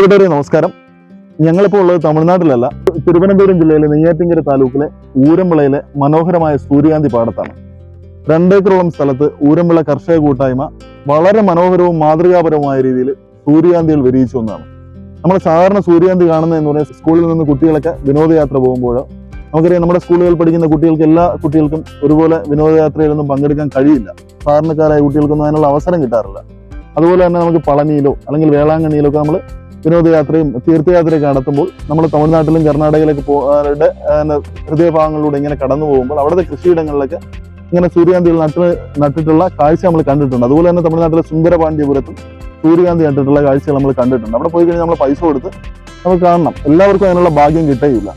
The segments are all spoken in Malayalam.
പ്രിയപ്പെട്ടവരെ നമസ്കാരം. ഞങ്ങളിപ്പോൾ ഉള്ളത് തമിഴ്നാട്ടിലല്ല തിരുവനന്തപുരം ജില്ലയിലെ നെയ്യാറ്റിങ്കര താലൂക്കിലെ ഊരമ്പിളയിലെ മനോഹരമായ സൂര്യകാന്തി പാടത്താണ്. രണ്ടേക്കറോളം സ്ഥലത്ത് ഊരമ്പിള കർഷക കൂട്ടായ്മ വളരെ മനോഹരവും മാതൃകാപരവുമായ രീതിയിൽ സൂര്യകാന്തികൾ വിരിയിച്ചു ഒന്നാണ് നമ്മൾ സാധാരണ സൂര്യകാന്തി കാണുന്ന എന്ന് പറയുന്നത് സ്കൂളിൽ നിന്ന് കുട്ടികളൊക്കെ വിനോദയാത്ര പോകുമ്പോൾ നമുക്കറിയാം നമ്മുടെ സ്കൂളുകളിൽ പഠിക്കുന്ന കുട്ടികൾക്ക് എല്ലാ കുട്ടികൾക്കും ഒരുപോലെ വിനോദയാത്രയിലൊന്നും പങ്കെടുക്കാൻ കഴിയില്ല. സാധാരണക്കാരായ കുട്ടികൾക്കൊന്നും അതിനുള്ള അവസരം കിട്ടാറില്ല. അതുപോലെ തന്നെ നമുക്ക് പളനിയിലോ അല്ലെങ്കിൽ വേളാങ്കണ്ണിയിലോ ഒക്കെ നമ്മൾ വിനോദയാത്രയും തീർത്ഥയാത്രയൊക്കെ നടത്തുമ്പോൾ നമ്മൾ തമിഴ്നാട്ടിലും കർണാടകയിലൊക്കെ പോകാറുടെ ഹൃദയഭാഗങ്ങളിലൂടെ ഇങ്ങനെ കടന്നു പോകുമ്പോൾ അവിടുത്തെ കൃഷിയിടങ്ങളിലൊക്കെ ഇങ്ങനെ സൂര്യകാന്തികൾ നട്ട് നട്ടിട്ടുള്ള കാഴ്ച നമ്മൾ കണ്ടിട്ടുണ്ട്. അതുപോലെ തന്നെ തമിഴ്നാട്ടിലെ സുന്ദരപാണ്ഡ്യപുരത്തും സൂര്യകാന്തി നട്ടിട്ടുള്ള കാഴ്ചകൾ നമ്മൾ കണ്ടിട്ടുണ്ട്. അവിടെ പോയി കഴിഞ്ഞാൽ നമ്മൾ പൈസ കൊടുത്ത് നമുക്ക് കാണണം. എല്ലാവർക്കും അതിനുള്ള ഭാഗ്യം കിട്ടുകയില്ല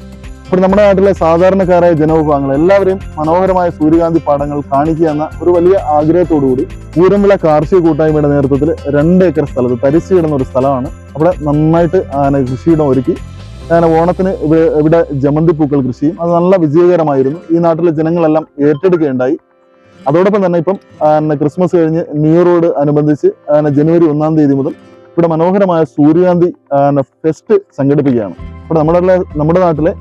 അപ്പോൾ നമ്മുടെ നാട്ടിലെ സാധാരണക്കാരായ ജനവിഭാഗങ്ങൾ എല്ലാവരെയും മനോഹരമായ സൂര്യകാന്തി പാടങ്ങൾ കാണിക്കുക എന്ന ഒരു വലിയ ആഗ്രഹത്തോടുകൂടി ഊരമ്പിള കാർഷിക കൂട്ടായ്മയുടെ നേതൃത്വത്തിൽ രണ്ട് ഏക്കർ സ്ഥലത്ത് തരിച്ചു കിടന്ന ഒരു സ്ഥലമാണ്. അവിടെ നന്നായിട്ട് ആന കൃഷിയിടം ഒരുക്കി. അങ്ങനെ ഓണത്തിന് ഇവിടെ ജമന്തി പൂക്കൾ കൃഷിയും അത് നല്ല വിജയകരമായിരുന്നു. ഈ നാട്ടിലെ ജനങ്ങളെല്ലാം ഏറ്റെടുക്കുകയുണ്ടായി. അതോടൊപ്പം തന്നെ ഇപ്പം ക്രിസ്മസ് കഴിഞ്ഞ് ന്യൂ ഇയറോട് അനുബന്ധിച്ച് ജനുവരി ഒന്നാം തീയതി മുതൽ ഇവിടെ മനോഹരമായ സൂര്യകാന്തി ഫെസ്റ്റ് സംഘടിപ്പിക്കുകയാണ്. ഇവിടെ നമ്മുടെ നമ്മുടെ നാട്ടിലെ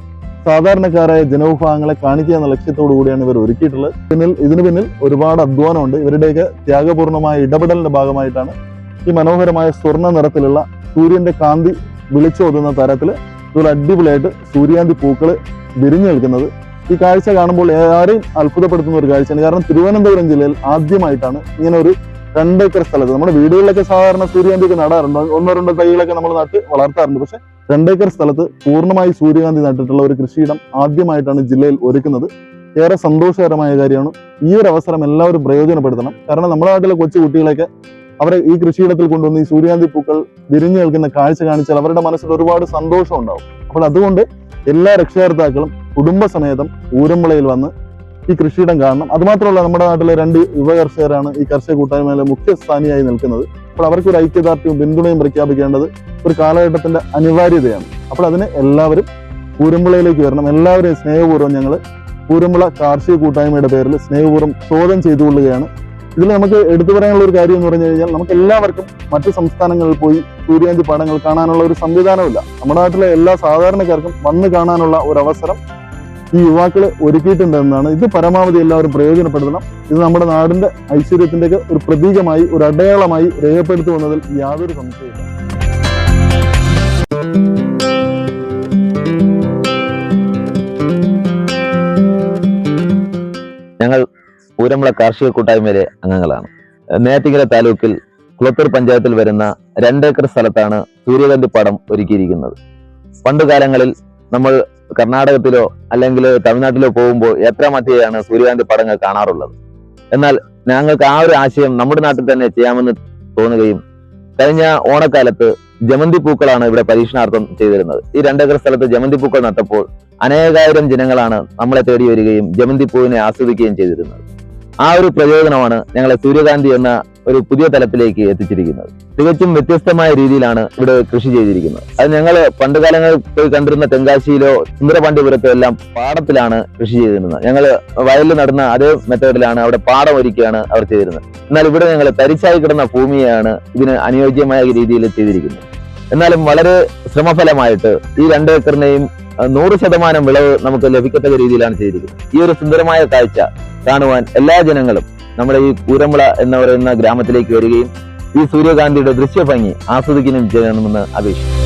സാധാരണക്കാരായ ജനവിഭാഗങ്ങളെ കാണിക്കുക എന്ന ലക്ഷ്യത്തോടു കൂടിയാണ് ഇവർ ഒരുക്കിയിട്ടുള്ളത്. പിന്നിൽ ഇതിന് പിന്നിൽ ഒരുപാട് അധ്വാനമുണ്ട്. ഇവരുടെയൊക്കെ ത്യാഗപൂർണമായ ഇടപെടലിന്റെ ഭാഗമായിട്ടാണ് ഈ മനോഹരമായ സ്വർണ നിറത്തിലുള്ള സൂര്യന്റെ കാന്തി വിളിച്ചോതുന്ന തരത്തിൽ ഇതുപോലെ അടിപൊളിയായിട്ട് സൂര്യാന്തി പൂക്കൾ വിരിഞ്ഞു നിൽക്കുന്നത്. ഈ കാഴ്ച കാണുമ്പോൾ ഏറെയും അത്ഭുതപ്പെടുത്തുന്ന ഒരു കാഴ്ചയാണ്. കാരണം തിരുവനന്തപുരം ജില്ലയിൽ ആദ്യമായിട്ടാണ് ഇങ്ങനെ ഒരു രണ്ടേക്കർ സ്ഥലത്ത് നമ്മുടെ വീടുകളിലൊക്കെ സാധാരണ സൂര്യാന്തിക്ക് നടാറുണ്ട്. ഒന്നോ രണ്ടോ തൈകളൊക്കെ നമ്മൾ നട്ട് വളർത്താറുണ്ട്. പക്ഷെ രണ്ടേക്കർ സ്ഥലത്ത് പൂർണമായി സൂര്യകാന്തി നട്ടിട്ടുള്ള ഒരു കൃഷിയിടം ആദ്യമായിട്ടാണ് ജില്ലയിൽ ഒരുക്കുന്നത്. ഏറെ സന്തോഷകരമായ കാര്യമാണ്. ഈ ഒരു അവസരം എല്ലാവരും പ്രയോജനപ്പെടുത്തണം. കാരണം നമ്മുടെ നാട്ടിലെ കൊച്ചു കുട്ടികളെയൊക്കെ അവരെ ഈ കൃഷിയിടത്തിൽ കൊണ്ടുവന്ന് ഈ സൂര്യകാന്തി പൂക്കൾ വിരിഞ്ഞു നിൽക്കുന്ന കാഴ്ച കാണിച്ചാൽ അവരുടെ മനസ്സിൽ ഒരുപാട് സന്തോഷം ഉണ്ടാവും അപ്പോൾ അതുകൊണ്ട് എല്ലാ രക്ഷകർത്താക്കളും കുടുംബസമേതം ഊരമ്പുളയിൽ വന്ന് ഈ കൃഷിയിടം കാണണം. അതുമാത്രമല്ല നമ്മുടെ നാട്ടിലെ രണ്ട് യുവ കർഷകരാണ് ഈ കർഷക കൂട്ടായ്മയിലെ മുഖ്യ സ്ഥാനിയായി നിൽക്കുന്നത്. അപ്പോൾ അവർക്ക് ഒരു ഐക്യദാർഢ്യവും പിന്തുണയും പ്രഖ്യാപിക്കേണ്ടത് ഒരു കാലഘട്ടത്തിന്റെ അനിവാര്യതയാണ്. അപ്പോൾ അതിന് എല്ലാവരും ഊരമ്പളയിലേക്ക് വരണം. എല്ലാവരെയും സ്നേഹപൂർവം ഞങ്ങൾ ഊരമ്പള കാർഷിക കൂട്ടായ്മയുടെ പേരിൽ സ്നേഹപൂർവം സ്വാഗതം ചെയ്തുകൊള്ളുകയാണ്. ഇതിൽ നമുക്ക് എടുത്തു പറയാനുള്ള ഒരു കാര്യം എന്ന് പറഞ്ഞു കഴിഞ്ഞാൽ നമുക്ക് എല്ലാവർക്കും മറ്റ് സംസ്ഥാനങ്ങളിൽ പോയി സൂര്യാന്തി പാടങ്ങൾ കാണാനുള്ള ഒരു സംവിധാനമില്ല നമ്മുടെ നാട്ടിലെ എല്ലാ സാധാരണക്കാർക്കും വന്ന് കാണാനുള്ള ഒരു അവസരം ഈ യുവാക്കൾ ഒരുക്കിയിട്ടുണ്ടെന്നാണ് ഇത് പരമാവധി എല്ലാവരും പ്രയോജനപ്പെടുത്തണം. ഇത് നമ്മുടെ നാടിന്റെ ഐശ്വര്യത്തിന്റെ ഒരു പ്രതീകമായി ഒരു അടയാളമായി രേഖപ്പെടുത്തുമെന്നതിൽ യാതൊരു സംശയമില്ല ഞങ്ങൾ പൂരമ്പള കാർഷിക കൂട്ടായ്മയിലെ അംഗങ്ങളാണ്. നേത്തിങ്കര താലൂക്കിൽ കുളത്തൂർ പഞ്ചായത്തിൽ വരുന്ന രണ്ടേക്കർ സ്ഥലത്താണ് സൂര്യകാന്തി പടം ഒരുക്കിയിരിക്കുന്നത്. പണ്ടുകാലങ്ങളിൽ നമ്മൾ കർണാടകത്തിലോ അല്ലെങ്കിൽ തമിഴ്നാട്ടിലോ പോകുമ്പോൾ എത്ര മധ്യയാണ് സൂര്യകാന്തി പടങ്ങൾ കാണാറുള്ളത്? എന്നാൽ ഞങ്ങൾക്ക് ആ ഒരു ആശയം നമ്മുടെ നാട്ടിൽ തന്നെ ചെയ്യാമെന്ന് തോന്നുകയും കഴിഞ്ഞ ഓണക്കാലത്ത് ജമന്തി പൂക്കളാണ് ഇവിടെ പരീക്ഷണാർത്ഥം ചെയ്തിരുന്നത്. ഈ രണ്ടേക്കർ സ്ഥലത്ത് ജമന്തി പൂക്കൾ നട്ടപ്പോൾ അനേകായിരം ജനങ്ങളാണ് നമ്മളെ തേടി വരികയും ജമന്തി പൂവിനെ ആസ്വദിക്കുകയും ചെയ്തിരുന്നത്. ആ ഒരു പ്രചോദനമാണ് ഞങ്ങളെ സൂര്യകാന്തി എന്ന ഒരു പുതിയ തലത്തിലേക്ക് എത്തിച്ചിരിക്കുന്നത്. തികച്ചും വ്യത്യസ്തമായ രീതിയിലാണ് ഇവിടെ കൃഷി ചെയ്തിരിക്കുന്നത്. അത് ഞങ്ങൾ പണ്ട് കാലങ്ങളിൽ പോയി കണ്ടിരുന്ന തെങ്കാശിയിലോ സുന്ദരപാണ്ഡിപുരത്തോ എല്ലാം പാടത്തിലാണ് കൃഷി ചെയ്തിരുന്നത്. ഞങ്ങൾ വയലിൽ നടന്ന അതേ മെത്തേഡിലാണ് അവിടെ പാടം ഒരുക്കിയാണ് അവർ ചെയ്തിരുന്നത്. എന്നാൽ ഇവിടെ ഞങ്ങൾ തരിച്ചായി കിടന്ന ഭൂമിയാണ് ഇതിന് അനുയോജ്യമായ രീതിയിൽ ചെയ്തിരിക്കുന്നത്. എന്നാലും വളരെ ശ്രമഫലമായിട്ട് ഈ രണ്ട് ഏക്കറിനെയും നൂറ് ശതമാനം വിളവ് നമുക്ക് ലഭിക്കത്തക്ക രീതിയിലാണ് ചെയ്തിരിക്കുന്നത്. ഈ ഒരു സുന്ദരമായ കാഴ്ച കാണുവാൻ എല്ലാ ജനങ്ങളും നമ്മുടെ ഈ കൂരമുള എന്ന് പറയുന്ന ഗ്രാമത്തിലേക്ക് വരികയും ഈ സൂര്യകാന്തിയുടെ ദൃശ്യഭംഗി ആസ്വദിക്കുകയും ചെയ്യണമെന്ന് അപേക്ഷിക്കും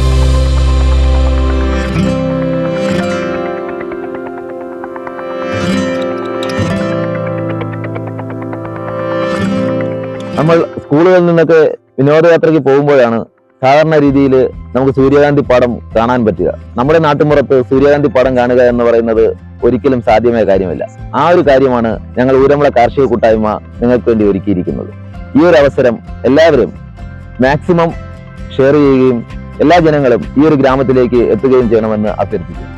നമ്മൾ സ്കൂളുകളിൽ നിന്നൊക്കെ വിനോദയാത്രയ്ക്ക് പോകുമ്പോഴാണ് സാധാരണ രീതിയിൽ നമുക്ക് സൂര്യകാന്തി പാടം കാണാൻ പറ്റുക. നമ്മുടെ നാട്ടുമ്പുറത്ത് സൂര്യകാന്തി പാടം കാണുക എന്ന് പറയുന്നത് ഒരിക്കലും സാധ്യമായ കാര്യമല്ല. ആ ഒരു കാര്യമാണ് ഞങ്ങൾ ഊരമുള കാർഷിക കൂട്ടായ്മ നിങ്ങൾക്ക് വേണ്ടി ഒരുക്കിയിരിക്കുന്നത്. ഈ ഒരു അവസരം എല്ലാവരും മാക്സിമം ഷെയർ ചെയ്യുകയും എല്ലാ ജനങ്ങളും ഈ ഒരു ഗ്രാമത്തിലേക്ക് എത്തുകയും ചെയ്യണമെന്ന് അഭ്യർത്ഥിക്കുന്നു.